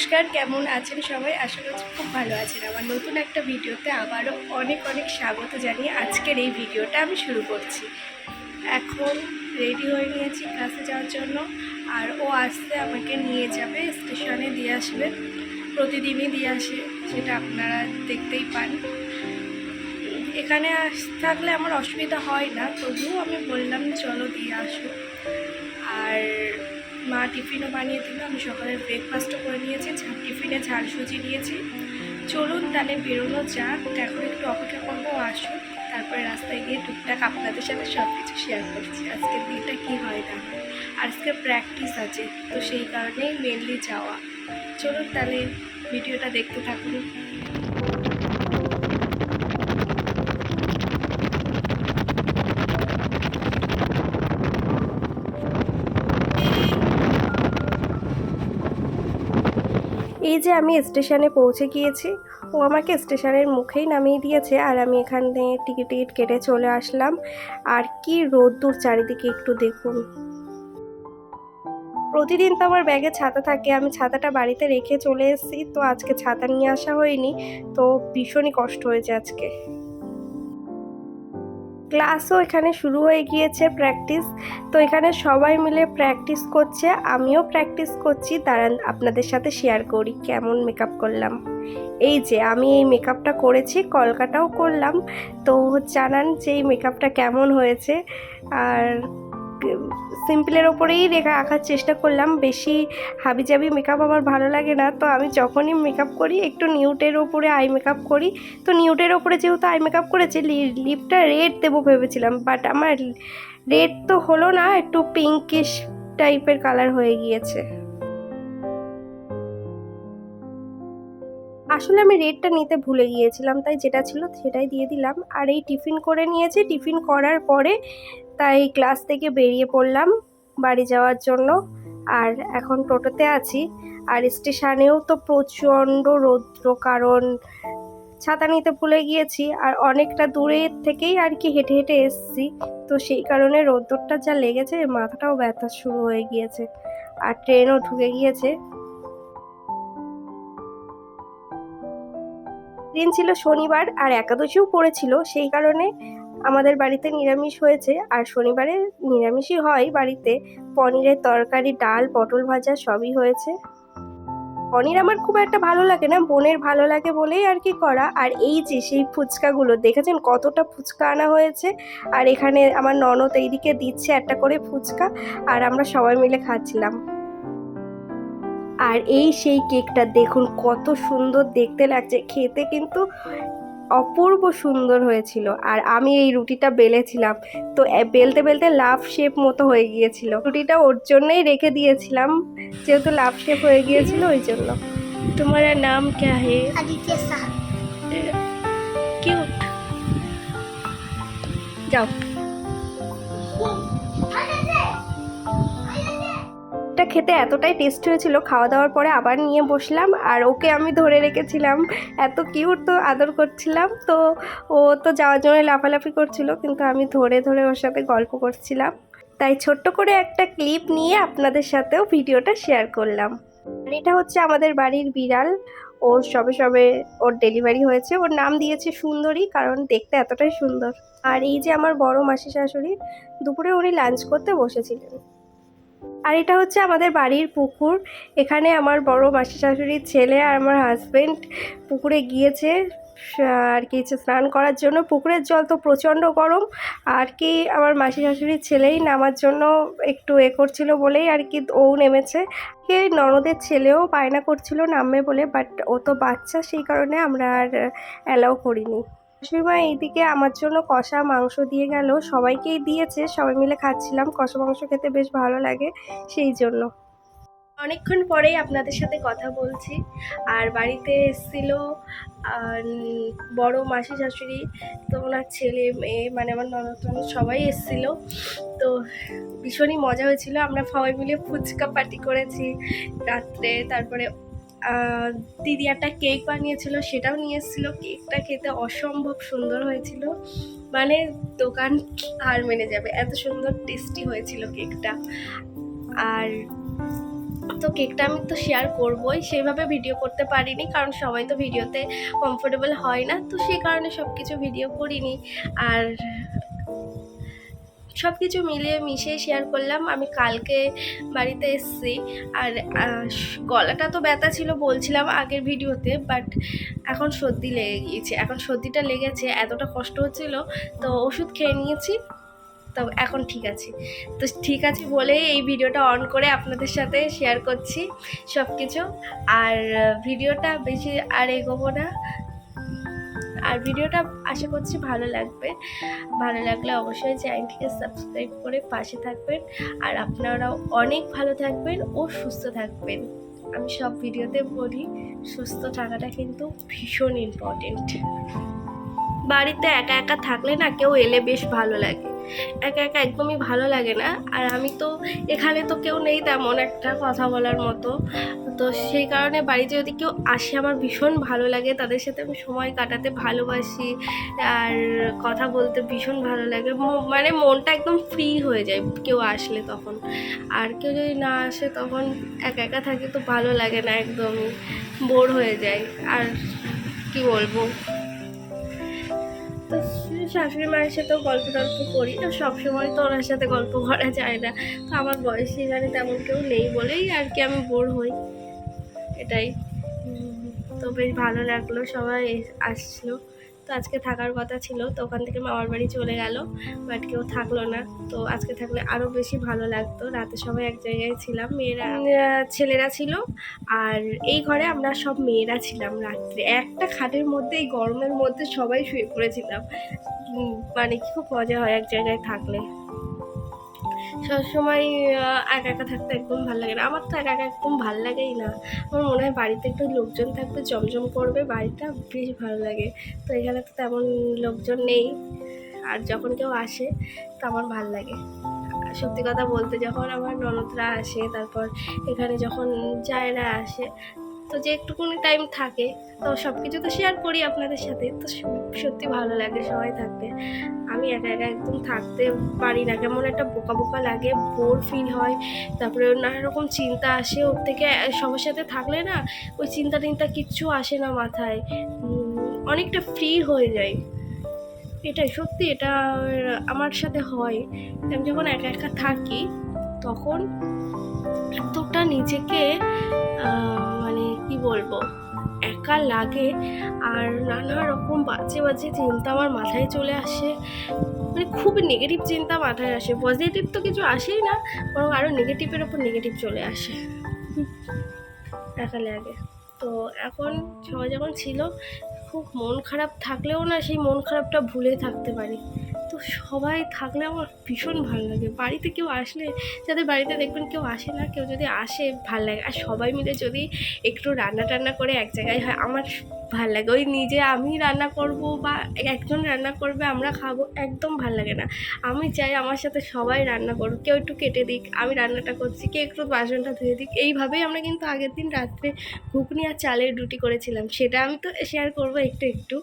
নমস্কার, কেমন আছেন সবাই? আশা করছি খুব ভালো আছেন। আমার নতুন একটা ভিডিওতে আবারও অনেক অনেক স্বাগত জানিয়ে আজকের এই ভিডিওটা আমি শুরু করছি। এখন রেডি হয়ে নিয়েছি ক্লাসে যাওয়ার জন্য। আর ও আসতে আমাকে নিয়ে যাবে স্টেশনে দিয়ে আসবে। প্রতিদিনই দিয়ে আসে, সেটা আপনারা দেখতেই পান। এখানে আস, থাকলে আমার অসুবিধা হয় না, তবুও আমি বললাম, চলো দিয়ে আসো। আর মা টিফিনও বানিয়ে দিল, আমি সকালে ব্রেকফাস্টও করে নিয়েছি টিফিনে ঝাল সুজি নিয়েছি। চলুন তাহলে বেরোনো যাক, এখন একটু অপেক্ষা করব, ও আসুক, তারপরে রাস্তায় গিয়ে টুকটাক আপনাদের সাথে সব কিছু শেয়ার করছি, আজকের দিনটা কী হয় না আজকে প্র্যাকটিস আছে, তো সেই কারণেই মেনলি যাওয়া। চলুন তাহলে ভিডিওটা দেখতে থাকুন। এই যে আমি স্টেশনে পৌঁছে গিয়েছি, ও আমাকে স্টেশনের মুখেই নামিয়ে দিয়েছে আর আমি এখান এখানে টিকিট টিকিট কেটে চলে আসলাম। আর কি রোদ্দুর চারিদিকে একটু দেখুন। প্রতিদিন তো আমার ব্যাগে ছাতা থাকে, আমি ছাতাটা বাড়িতে রেখে চলে এসেছি, তো আজকে ছাতা নিয়ে আসা হয়নি, তো ভীষণই কষ্ট হয়েছে আজকে। ক্লাসও এখানে শুরু হয়ে গিয়েছে প্র্যাকটিস। তো এখানে সবাই মিলে প্র্যাকটিস করছে। আমিও প্র্যাকটিস করছি। দাঁড়ান, আপনাদের সাথে শেয়ার করি কেমন মেকআপ করলাম। এই যে, আমি এই মেকআপটা করেছি, কলকাতাও করলাম। তো জানান যে এই মেকআপটা কেমন হয়েছে? আর সিম্পলের ওপরেই রেখা আঁকার চেষ্টা করলাম। বেশি হাবিজাবি মেকআপ আমার ভালো লাগে না। তো আমি যখনই মেকআপ করি, একটু নিউটের ওপরে আই মেকআপ করি। তো নিউটের ওপরে যেহেতু আই মেকআপ করেছি লিপটা রেড দেবো ভেবেছিলাম। বাট আমার রেড তো হলো না, একটু পিঙ্কিশ টাইপের কালার হয়ে গিয়েছে। আসলে আমি রেডটা নিতে ভুলে গিয়েছিলাম, তাই যেটা ছিল সেটাই দিয়ে দিলাম। আর এই টিফিন করে নিয়েছি, টিফিন করার পরে তাই ক্লাস থেকে বেরিয়ে পড়লাম বাড়ি যাওয়ার জন্য। আর এখন টোটোতে আছি। আর স্টেশনেও তো প্রচণ্ড রৌদ্র, কারণ ছাতা নিতে ভুলে গিয়েছি। আর অনেকটা দূরে থেকেই আর কি হেঁটে হেঁটে এসেছি। তো সেই কারণে রোদ্দুরটা যা লেগেছে, মাথাটাও ব্যথা শুরু হয়ে গিয়েছে। আর ট্রেনও ঢুকে গিয়েছে। দিন ছিল শনিবার আর একাদশীও পড়েছিল, সেই কারণে আমাদের বাড়িতে নিরামিষ হয়েছে। আর শনিবারে নিরামিষই হয় বাড়িতে। পনিরের তরকারি, ডাল, পটল ভাজা সবই হয়েছে। পনির আমার খুব একটা ভালো লাগে না, বোনের ভালো লাগে বলেই আর কি করা। আর এই যে সেই ফুচকাগুলো, দেখেছেন কতটা ফুচকা আনা হয়েছে? আর এখানে আমার ননদ এইদিকে দিচ্ছে একটা করে ফুচকা, আর আমরা সবাই মিলে খাচ্ছিলাম। আর এই সেই কেকটা দেখুন কত সুন্দর দেখতে লাগছে। খেতে কিন্তু অপূর্ব সুন্দর হয়েছিল। আর আমি এই রুটিটা বেলেছিলাম। তো বেলতে বেলতে লাভ শেপ মতো হয়ে গিয়েছিল। রুটিটা ওর জন্যই রেখে দিয়েছিলাম। যেহেতু লাভ শেপ হয়ে গিয়েছিল ওই জন্য। তোমার নাম ক্যা হে কিউট। যাও। খেতে এতটাই টেস্ট হয়েছিল খাওয়া দাওয়ার পরে আবার নিয়ে বসলাম আর ওকে আমি ধরে রেখেছিলাম। এত কিউট তো আদর করছিলাম, তো ও তো যাওয়ার জন্য লাফালাফি করছিল, কিন্তু আমি ধরে ধরে ওর সাথে গল্প করছিলাম। তাই ছোট্ট করে একটা ক্লিপ নিয়ে আপনাদের সাথেও ভিডিওটা শেয়ার করলাম। আর এটা হচ্ছে আমাদের বাড়ির বিড়াল। ওর সবে সবে ওর ডেলিভারি হয়েছে। ওর নাম দিয়েছে সুন্দরী, কারণ দেখতে এতটাই সুন্দর। আর এই যে আমার বড় মাসি শাশুড়ি, দুপুরে উনি লাঞ্চ করতে বসেছিলেন। আর এটা হচ্ছে আমাদের বাড়ির পুকুর। এখানে আমার বড় মাসি শাশুড়ির ছেলে আর আমার হাজবেন্ড পুকুরে গিয়েছে, আর কি স্নান করার জন্য। পুকুরের জল তো প্রচণ্ড গরম, আর কি আমার মাসি শাশুড়ির ছেলেই নামার জন্য একটু এ করছিল বলেই আর কি ও নেমেছে। কে ননদের ছেলেও বায়না করছিল নামবে বলে বাট ও তো বাচ্চা, সেই কারণে আমরা আর অ্যালাউ করিনি। শাশুড়িমা এইদিকে আমার জন্য কষা মাংস দিয়ে গেল। সবাইকেই দিয়েছে, সবাই মিলে খাচ্ছিলাম। কষা মাংস খেতে বেশ ভালো লাগে সেই জন্য। অনেকক্ষণ পরেই আপনাদের সাথে কথা বলছি। আর বাড়িতে এসেছিল বড় মাসি শাশুড়ি, তো ওনার ছেলে, মেয়ে মানে আমার ননদ সবাই এসেছিল। তো ভীষণই মজা হয়েছিল। আমরা সবাই মিলে ফুচকা পার্টি করেছি রাত্রে। তারপরে দিদি একটা কেক বানিয়েছিল, সেটাও নিয়ে এসেছিল। কেকটা খেতে অসম্ভব সুন্দর হয়েছিল। মানে দোকান হার মেনে যাবে। এত সুন্দর টেস্টি হয়েছিল কেকটা। আর তো কেকটা আমি তো শেয়ার করবই। সেইভাবে ভিডিও করতে পারিনি, কারণ সবাই তো ভিডিওতে কমফোর্টেবল হয় না। তো সেই কারণে সব কিছু ভিডিও করিনি। আর সব কিছু মিলিয়ে মিশিয়ে শেয়ার করলাম। আমি কালকে বাড়িতে এসেছি। আর গলাটা তো ব্যথা ছিল বলছিলাম আগের ভিডিওতে বাট এখন সর্দি লেগে গিয়েছে। এখন সর্দিটা লেগেছে, এতটা কষ্ট হচ্ছিল। তো ওষুধ খেয়ে নিয়েছি। তো এখন ঠিক আছে। তো ঠিক আছে বলেই এই ভিডিওটা অন করে আপনাদের সাথে শেয়ার করছি সব কিছু আর, ভিডিওটা বেশি আর এগোবো না। আর ভিডিওটা আশা করছি ভালো লাগবে। ভালো লাগলে অবশ্যই চ্যানেলটিকে সাবস্ক্রাইব করে পাশে থাকবেন। আর আপনারাও অনেক ভালো থাকবেন ও সুস্থ থাকবেন। আমি সব ভিডিওতে বলি, সুস্থ থাকাটা কিন্তু ভীষণ ইম্পর্টেন্ট বাড়িতে একা একা থাকলে না কেউ এলে বেশ ভালো লাগে। একা একা একদমই ভালো লাগে না। আর আমি তো এখানে তো কেউ নেই তেমন একটা কথা বলার মতো। তো সেই কারণে বাড়িতে যদি কেউ আসে, আমার ভীষণ ভালো লাগে। তাদের সাথে আমি সময় কাটাতে ভালোবাসি। আর কথা বলতে ভীষণ ভালো লাগে। মানে মনটা একদম ফ্রি হয়ে যায় কেউ আসলে তখন। আর কেউ যদি না আসে, তখন একা একা থাকে তো ভালো লাগে না, একদমই বোর হয়ে যায়। আর কি বলব? শাশুড়ি মায়ের সাথেও গল্প টল্প করি তো সবসময় তো ওনার সাথে গল্প করা যায় না। তো আমার বয়সী এখানে তেমন কেউ নেই বলেই আর কি আমি বোর হই। এটাই। তো বেশ ভালো লাগল, সবাই আসলো। তো আজকে থাকার কথা ছিল, তো ওখান থেকে মামার বাড়ি চলে গেল, বাট কেউ থাকল না। তো আজকে থাকলে আরও বেশি ভালো লাগতো। রাতে সবাই এক জায়গায় ছিলাম, মেয়েরা, ছেলেরা ছিল। আর এই ঘরে আমরা সব মেয়েরা ছিলাম রাত্রে। একটা খাটের মধ্যে, এই গরমের মধ্যে সবাই শুয়ে পড়েছিলাম। মানে খুব মজা হয় এক জায়গায় থাকলে। সবসময় একা একা থাকতে একদম ভালো লাগে না। আমার তো একা একা একদম ভালো লাগেই না। আমার মনে হয় বাড়িতে একটু লোকজন থাকবে, জমজম করবে, বাড়িটা বেশ ভালো লাগে। তো এখানে তো তেমন লোকজন নেই। আর যখন কেউ আসে, তো আমার ভালো লাগে। সত্যি কথা বলতে, যখন আমার ননদরা আসে, তারপর এখানে যখন জায়রা আসে তো যে একটুকুনি টাইম থাকে, তো সব কিছু তো শেয়ার করি আপনাদের সাথে। তো সত্যি ভালো লাগে, সবাই থাকতে। আমি একা একা একদম থাকতে পারি না। কেমন একটা বোকা বোকা লাগে বোর ফিল হয়। তারপরে নানা রকম চিন্তা আসে, ওর থেকে সবার সাথে থাকলে না, ওই চিন্তা টিন্তা কিচ্ছু আসে না মাথায়। অনেকটা ফ্রি হয়ে যায়। এটাই সত্যি, এটা আমার সাথে হয়। আমি যখন একা একা থাকি তখন এতটা নিজেকে মানে কি বলব, একা লাগে আর নানা রকম বাজে বাজে চিন্তা আমার মাথায় চলে আসে। মানে খুব নেগেটিভ চিন্তা মাথায় আসে। পজিটিভ তো কিছু আসেই না, বরং আরও নেগেটিভের ওপর নেগেটিভ চলে আসে। একা লাগে। তো এখন সবাই যখন ছিল, খুব মন খারাপ থাকলেও না সেই মন খারাপটা ভুলে থাকতে পারি। সবাই থাকলে আমার ভীষণ ভালো লাগে। বাড়িতে কেউ আসলে যাদের বাড়িতে দেখবেন কেউ আসে না, কেউ যদি আসে ভালো লাগে। আর সবাই মিলে যদি একটু রান্না টান্না করে এক জায়গায় হয়, আমার ভালো লাগে। ওই নিজে আমি রান্না করব বা একজন রান্না করবে, আমরা খাব, একদম ভালো লাগে না। আমি চাই আমার সাথে সবাই রান্না করুক, কেউ একটু কেটে দিক, আমি রান্নাটা করছি, কেউ একটু বাসনটা ধুয়ে দিক। এইভাবেই আমরা কিন্তু আগের দিন রাত্রে ঘুগনি আর চালের রুটি করেছিলাম। সেটা আমি তো শেয়ার করব একটু একটু।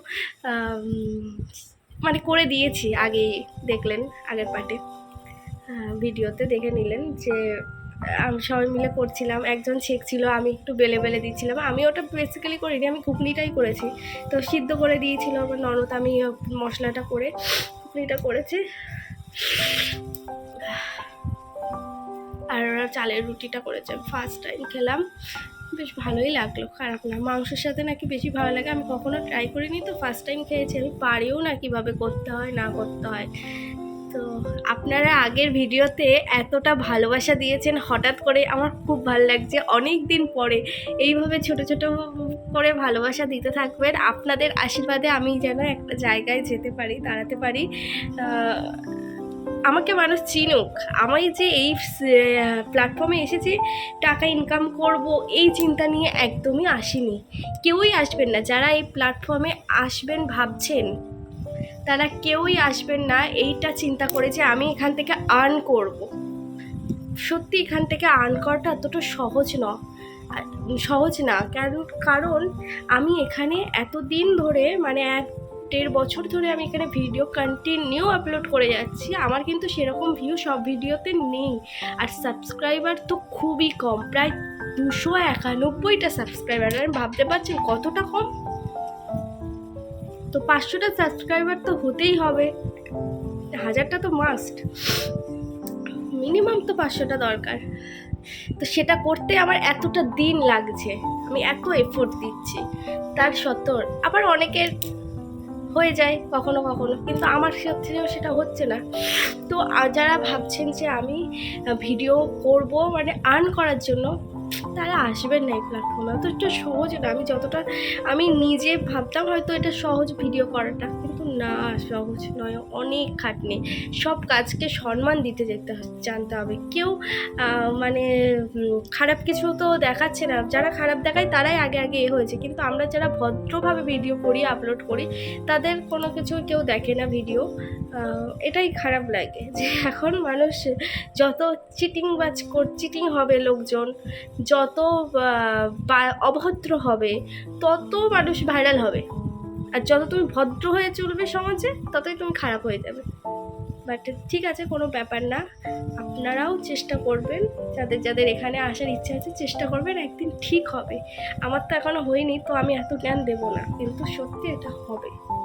মানে করে দিয়েছি আগে দেখলেন, আগের পার্টে। ভিডিওতে দেখে নিলেন যে, আমি, সবাই মিলে করছিলাম, একজন ছেঁকছিল আমি একটু বেলে বেলে দিচ্ছিলাম। আমি ওটা বেসিক্যালি করিনি, আমি ঘুগনিটাই করেছি। তো সিদ্ধ করে দিয়েছিল আমার ননদ, আমি মশলাটা করে, ঘুগনিটা করেছি। আর ওরা চালের রুটিটা করেছে। ফার্স্ট টাইম খেলাম। বেশ ভালোই লাগল, খারাপ না। মাংসের সাথে নাকি বেশি ভালো লাগে, আমি কখনো ট্রাই করিনি তো ফার্স্ট টাইম খেয়েছি, আমি পারিও না কীভাবে করতে হয়, না করতে হয়। তো আপনারা আগের ভিডিওতে এতটা ভালোবাসা দিয়েছেন, হঠাৎ করে আমার খুব ভালো লাগছে। অনেক দিন পরে এইভাবে ছোট ছোট করে ভালোবাসা দিতে থাকবেন। আপনাদের আশীর্বাদে আমি যেন একটা জায়গায় যেতে পারি, দাঁড়াতে পারি। আমাকে মানুষ চিনুক। আমি যে এই প্ল্যাটফর্মে এসেছি টাকা ইনকাম করব, এই চিন্তা নিয়ে একদমই আসিনি। কেউই আসবেন না। যারা এই প্ল্যাটফর্মে আসবেন ভাবছেন, তারা কেউই আসবেন না। এইটা চিন্তা করে যে আমি এখান থেকে আর্ন করব। সত্যি এখান থেকে আর্ন করাটা এতটা সহজ ন সহজ না। কারণ কারণ আমি এখানে এতদিন ধরে মানে এক দেড় বছর ধরে আমি এখানে ভিডিও কন্টিনিউ আপলোড করে যাচ্ছি। আমার কিন্তু সেরকম ভিউ সব ভিডিওতে নেই। আর সাবস্ক্রাইবার তো খুবই কম, প্রায় দুশো একানব্বইটা সাবস্ক্রাইবার আমি ভাবতে পারছেন কতটা কম? তো পাঁচশোটা সাবস্ক্রাইবার তো হতেই হবে। হাজারটা তো মাস্ট মিনিমাম তো পাঁচশোটা দরকার। তো সেটা করতে আমার এতটা দিন লাগছে। আমি এত এফোর্ট দিচ্ছি। তার সত্ত্বেও আবার অনেকের হয়ে যায় কখনো কখনো। কিন্তু আমার ক্ষেত্রেও সেটা হচ্ছে না। তো যারা ভাবছেন যে আমি ভিডিও করব মানে আর্ন করার জন্য, তারা আসবেন না এই প্ল্যাটফর্মে অতটা সহজ না। আমি যতটা, আমি নিজে ভাবতাম হয়তো এটা সহজ ভিডিও করাটা। না, সহজ নয়, অনেক খাটনি। সব কাজকে সম্মান দিতে যেতে জানতে হবে। কেউ মানে খারাপ কিছু তো দেখাচ্ছে না। যারা খারাপ দেখায় তারাই আগে আগে এ হয়েছে। কিন্তু আমরা যারা ভদ্রভাবে ভিডিও করি আপলোড করি, তাদের কোনো কিছু কেউ দেখে না ভিডিও এটাই খারাপ লাগে যে এখন মানুষ যত চিটিং বাজ কর চিটিং হবে লোকজন, যত অভদ্র হবে, তত মানুষ ভাইরাল হবে। আর যত তুমি ভদ্র হয়ে চলবে সমাজে, ততই তুমি খারাপ হয়ে যাবে। বাট ঠিক আছে, কোনো ব্যাপার না। আপনারাও চেষ্টা করবেন, যাদের যাদের এখানে আসার ইচ্ছা আছে, চেষ্টা করবেন, একদিন ঠিক হবে। আমার তো এখনও হয়নি, তো আমি এত জ্ঞান দেব না। কিন্তু সত্যি এটা হবে।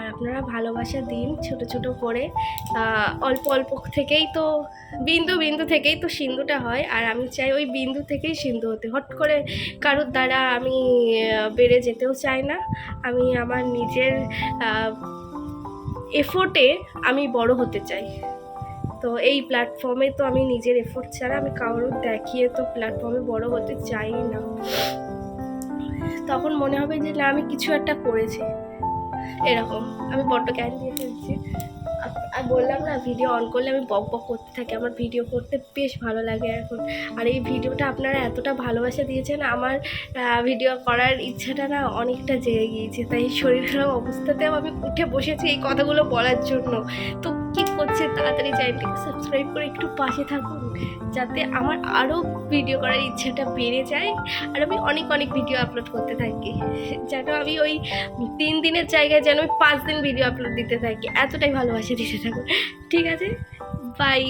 আর আপনারা ভালোবাসা দিন ছোট ছোট করে। অল্প অল্প থেকেই তো, বিন্দু বিন্দু থেকেই তো সিন্ধুটা হয়। আর আমি চাই ওই বিন্দু থেকেই সিন্ধু হতে। হট করে কারোর দ্বারা আমি বেড়ে যেতেও চাই না। আমি আমার নিজের এফোর্টে আমি বড় হতে চাই। তো এই প্ল্যাটফর্মে তো আমি নিজের এফোর্ট ছাড়া আমি কারোর দেখিয়ে তো প্ল্যাটফর্মে বড় হতে চাই না। তখন মনে হবে যে, না, আমি কিছু একটা করেছি। এরকম। আমি বড্ড জ্ঞান দিয়ে ফেলছি। আর বললাম না ভিডিও অন করলে আমি বক বক করতে থাকি। আমার ভিডিও করতে বেশ ভালো লাগে এখন। আর এই ভিডিওটা আপনারা এতটা ভালোবাসা দিয়েছেন, আমার ভিডিও করার ইচ্ছাটা না অনেকটা জেগে গিয়েছে। তাই শরীর খারাপ অবস্থাতেও আমি উঠে বসেছি এই কথাগুলো বলার জন্য। তো কী করছে, তাড়াতাড়ি চ্যানেলটিকে সাবস্ক্রাইব করে একটু পাশে থাকুন, যাতে আমার আরও ভিডিও করার ইচ্ছাটা বেড়ে যায়। আর আমি অনেক অনেক ভিডিও আপলোড করতে থাকি। যেন আমি ওই তিন দিনের জায়গায় যেন আমি পাঁচ দিন ভিডিও আপলোড দিতে থাকি। এতটাই ভালোবাসা দিতে থাকুন। ঠিক আছে? বাই